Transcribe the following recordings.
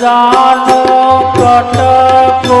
કાળજાનો કટકો.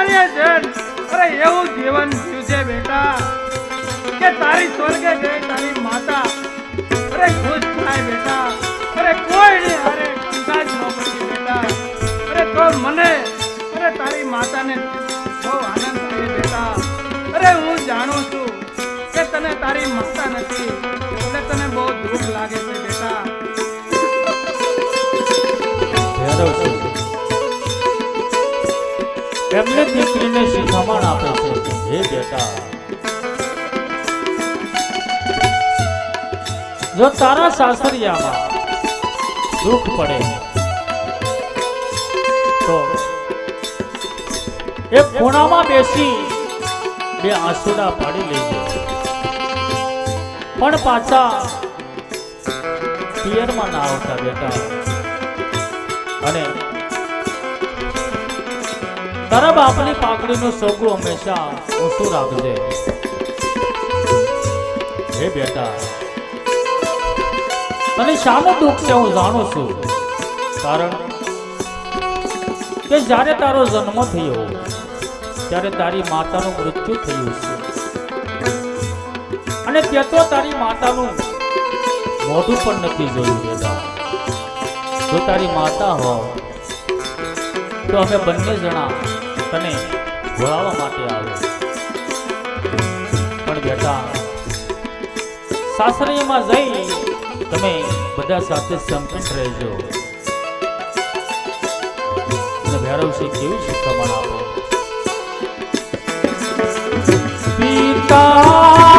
સાસરીએ જન અરે એવું જીવન જીવજે બેટા, કે તારી સ્વર્ગે જઈ તારી માતા. અરે ખુશ થાય બેટા. અરે કોઈ નહીં અરે કંકાજ ન પડી બેટા. અરે તો મને, અરે તારી માતાને બહુ આનંદ થાય બેટા. અરે હું જાણું છું કે તને તારી માતા નથી, એટલે તને બહુ દુઃખ લાગે છે બેટા. છે એમને દીકરીને શિખામણ આપે છે? હે બેટા. જો તારા સાસરિયામાં દુઃખ પડે, તો એક ખૂણામાં બેસી બે આંસુડા પાડી લેજે. પણ પાછા પિયરમાં ના આવતા બેટા. અને તારા બાપની પાકડીનું સોગું હંમેશા ઊંચું રાખજે. હે બેટા. તને શાનું દુઃખ છે હું જાણું છું. કારણ કે જ્યારે તારો જન્મ થયો, ત્યારે તારી માતાનું મૃત્યુ થયું છે. અને તે તો તારી માતાનું મોઢું પણ નથી જોયું બેટા. જો તારી માતા હોવ તો અમે બંને જણા તને ભોળાવવા માટે આવે પણ બેટા, સાસરીમાં જઈ તમે બધા સાથે સંકટ રહેજો. ભેરવ સિંહ કેવી શિખામણ આપો. પિતા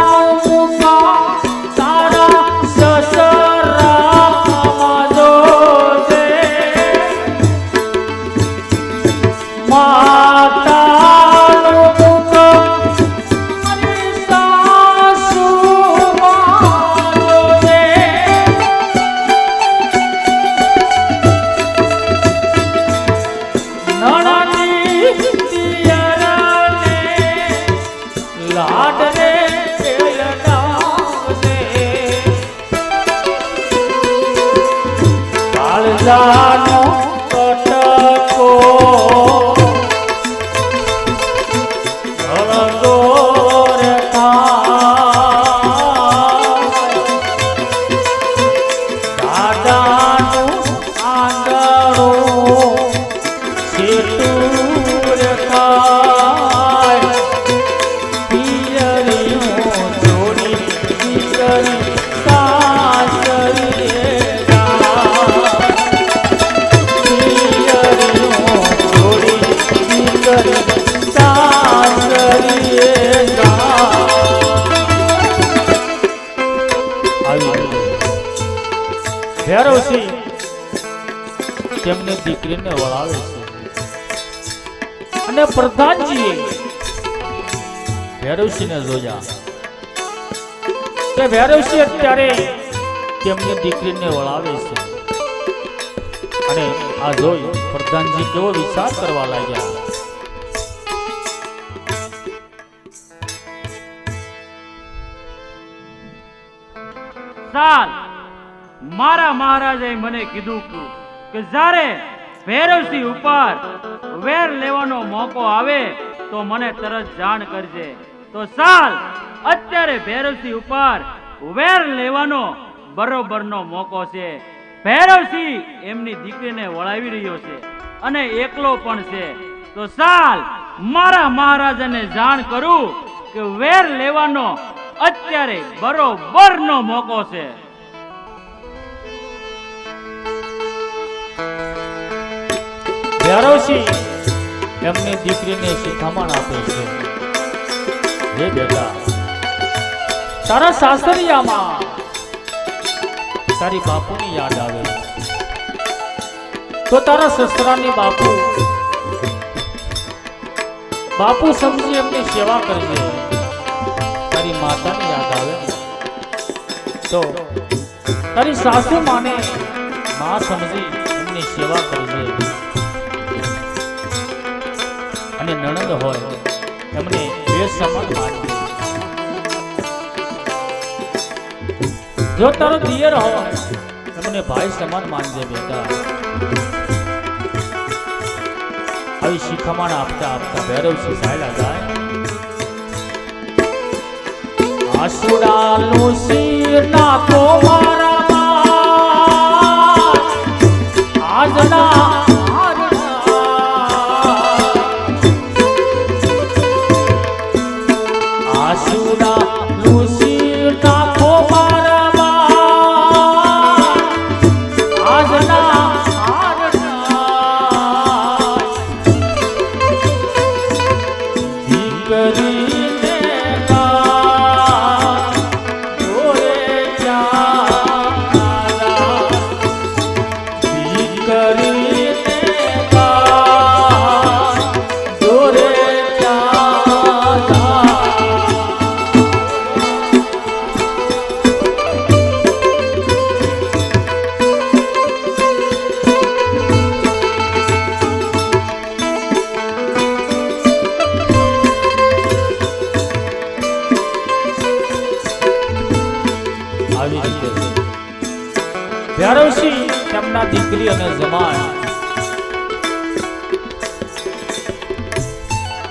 દીકરીને વળાવે છે. અને પ્રધાનજીએ ભૈરવસિંહને જોયા. કે ભેરવસિંહ અત્યારે તેમની દીકરીને વળાવે છે. અને આ જોઈ પ્રધાનજી કેવો વિચાર કરવા લાગ્યા. સાલ, મારા મહારાજે મને કીધું હતું કે જ્યારે ભૈરવસિંહ ઉપર વેર લેવાનો મોકો આવે, તો મને તરત જાણ કરજે. તો સાલ, અત્યારે ભૈરવસિંહ ઉપર વેર લેવાનો બરોબરનો મોકો છે. ભૈરવસિંહ એમની દીકરીને વળાવી રહ્યો છે અને એકલો પણ છે. તો સાલ, મારા મહારાજાને જાણ કરું કે વેર લેવાનો અત્યારે બરોબરનો મોકો છે. ભૈરવસિંહ એમની દીકરીને શિખામણ આપે છે. હે બેટા, તારા સાસરિયામાં તારી બાપુની યાદ આવે. તો તારા સસરાની બાપુ બાપુ સમજી એમની સેવા કરજે તારી માતાની યાદ આવે. તો તારી સાસુ માને મા સમજી એમની સેવા કરજે અને નણંદ હોય એમને બે સમાન માનજે જો તારો દિયર હોય એમને ભાઈ સમાન માનજે બેટા. આવી શિખામણ આપતા આપતા ભૈરવસિંહ સાયલા જાય. આસુડાલું શિર નાખો મારા આજના આસુડાલું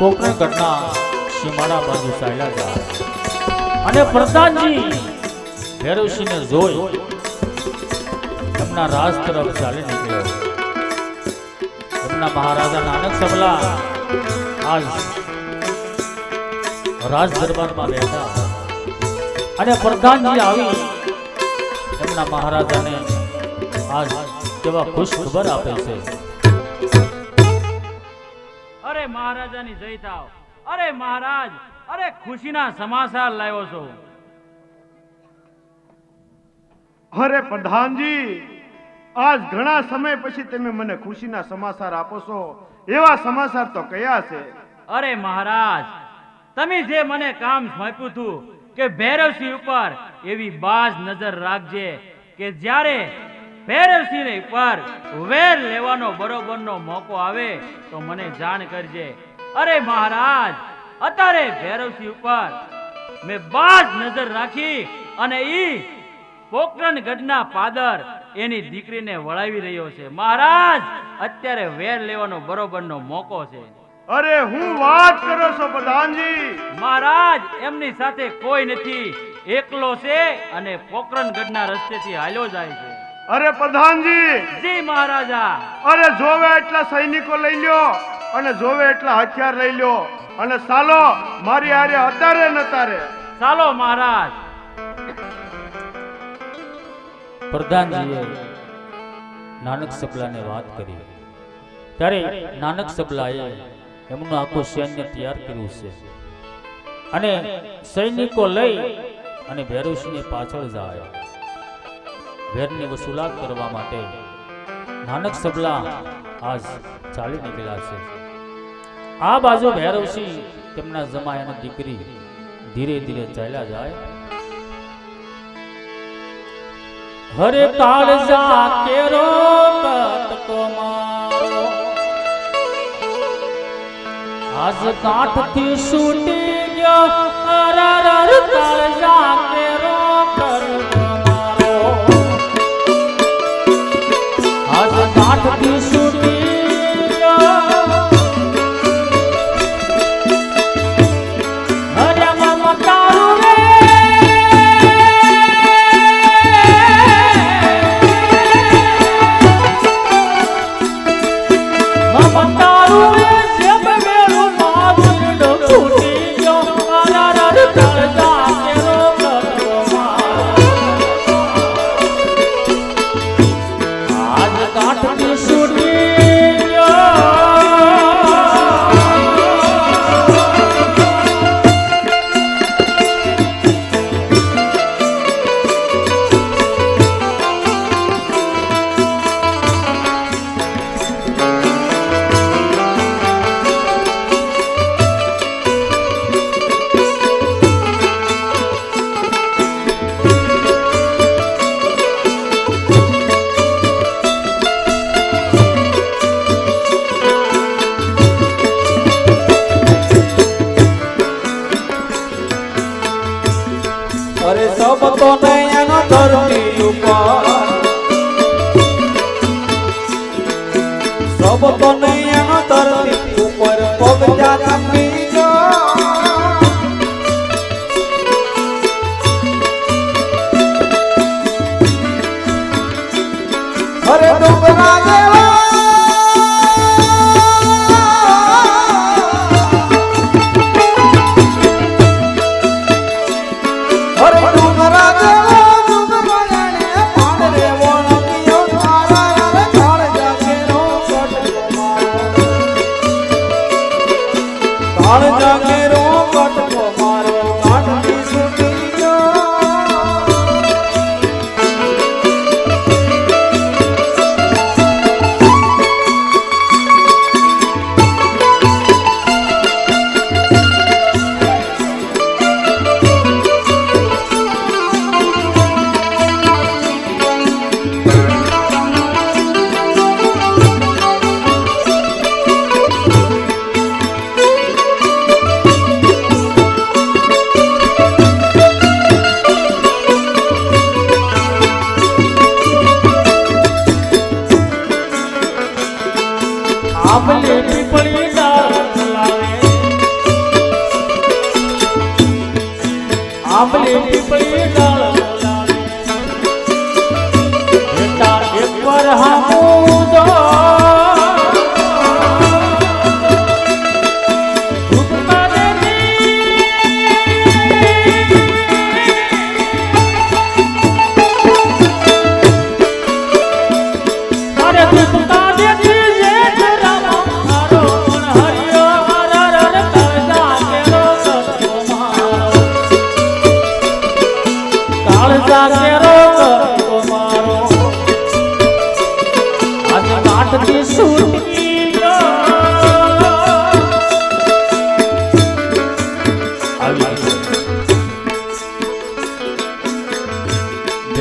કોકણ ઘટના સીમાડા બાજુ ચાલ્યા ગયા અને પ્રધાનજી ભૈરવસિંહને જોઈ એમના રાજ તરફ ચાલી નીકળ્યો. એમના મહારાજા નાનક સબલા આજ રાજ દરબારમાં બેઠા. અને પ્રધાનજી આવી, એમના મહારાજાને આજ કેવા ખુશ ખબર આપે છે. મહારાજાની જય થાવ. અરે મહારાજ અરે ખુશીના સમાચાર લાવ્યો છો. અરે પ્રધાનજી આજ ઘણા સમય પછી તમે મને ખુશીના સમાચાર આપો છો. એવા સમાચાર તો કયા છે? અરે મહારાજ તમે જે મને કામ સોંપ્યું હતું કે ભૈરવસિંહ ઉપર એવી બાજ નજર રાખજે કે જ્યારે ભૈરવસિંહ ઉપર વેર લેવાનો બરોબરનો મોકો આવે તો મને જાણ કરજે. અરે મહારાજ અત્યારે ભૈરવસિંહ ઉપર મેં બાજ નજર રાખી અને ઈ પોકરણ ગઢના પાદર એની દીકરીને વળાવી રહ્યો છે. મહારાજ અત્યારે વેર લેવાનો બરોબરનો મોકો છે. અરે હું વાત કરો છો પ્રધાનજી? મહારાજ એમની સાથે કોઈ નથી. એકલો છે અને પોકરણગઢના રસ્તેથી હાલ્યો જાય છે. અરે પ્રધાનજી! જી મહારાજા. અરે જોવે એટલા સૈનિકો લઈ લ્યો અને જોવે એટલા હથિયાર લઈ લ્યો. અને સાલો મારી આરે અત્યારે ન તારે. ચાલો મહારાજ. પ્રધાનજીએ નાનક સબલાને વાત કરી. ત્યારે નાનક સબલાએ એમનું આખું સૈન્ય તૈયાર કર્યું છે. અને સૈનિકો લઈ અને ભૈરવસિંહની પાછળ જાય. વેરની વસૂલાત કરવા માટે નાનક સબલા આજ ચાલી નીકળ્યા છે. આ બાજુ ભૈરવસિંહ તેમના જમાયાની દીકરી ધીરે ધીરે ચાલ્યા જાય. હરે કાળજા કેરો કટકો મારો આજ કાઠથી છૂટી ગયો અરર કાળજા કેરો આજ કાઠથી અરે સબ તો નયન ધરતી ઉપર. સબ તો ધરતી ઉપર. પગ જાતા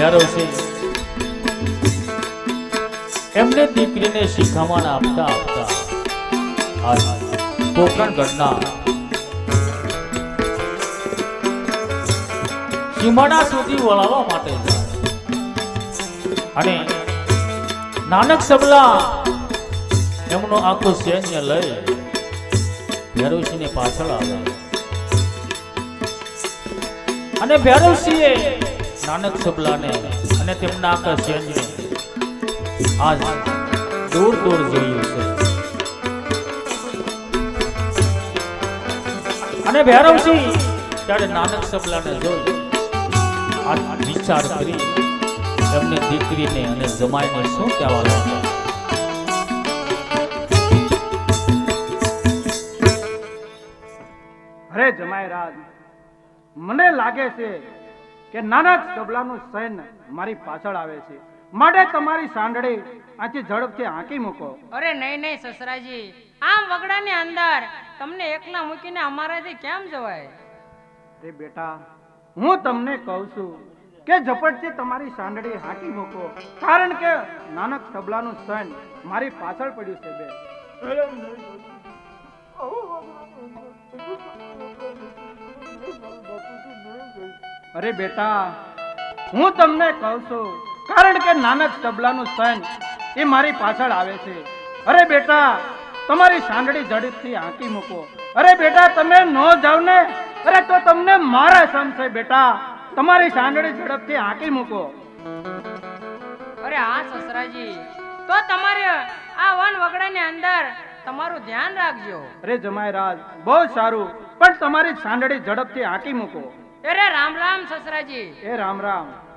ભૈરવસિંહ એમને દીકરીને શિખામણ આપતા આપતા કોકણ ઘટના સીમાડા સુધી વળાવવા માટે અને નાનક સબલા એમનો આખો સૈન્ય લઈ ભૈરવસિંહની પાછળ આવે. અને ભૈરવસિંહે નાનક સબલાને અને તેમના આખા આજ દૂર દૂર જોયું છે. અને ભૈરવસિંહ ત્યારે નાનક સબલાને જોઈ આ વિચાર કરી એમની દીકરીને અને જમાઈને શું કહેવા લાગ્યા? અરે જમાઈ રાજ, મને લાગે છે કે નાના તબલાનું સૈન મારી પાછળ આવે છે. માટે તમારી સાંડળી આથી ઝડપથી હાંકી મૂકો. અરે નહીં નહીં સસરાજી. આમ વગડાની અંદર તમને એકલા મૂકીને અમારાથી કેમ જવાય? રે બેટા હું તમને કહું છું કે ઝપટથી તમારી સાંડળી હાંકી મૂકો. કારણ કે નાનક તબલાનું સૈન મારી પાછળ પડ્યું છે બે અરે બેટા હું તમને કહું છું કારણ કે નાનક તબલાનું સન એ મારી પાછળ આવે છે. અરે બેટા તમારી સાંડળી ઝડપથી હાંકી મૂકો. અરે બેટા તમે ન જાવ ને અરે તો તમને મારા સમ છે બેટા. તમારી સાંડળી ઝડપથી હાંકી મૂકો. અરે હા સસરાજી. તો તમારે આ વન વગડાની અંદર તમારું ધ્યાન રાખજો. અરે જમાઈ રાજ બહુ સારું. પણ તમારી સાંડળી ઝડપથી હાંકી મૂકો. અરે રામ રામ સસરાજી. એ રામ રામ.